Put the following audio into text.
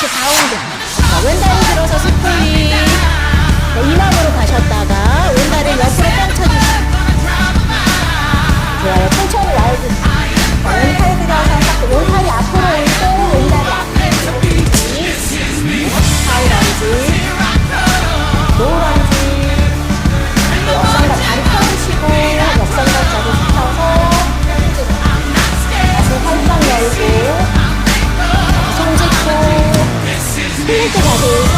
그 다시 4운동 자, 왼다리 들어서 스플릿 네, 이만으로 가셨다가 왼다리 옆으로 뻥쳐주시고 좋아요. 천천히 와이드 Theatre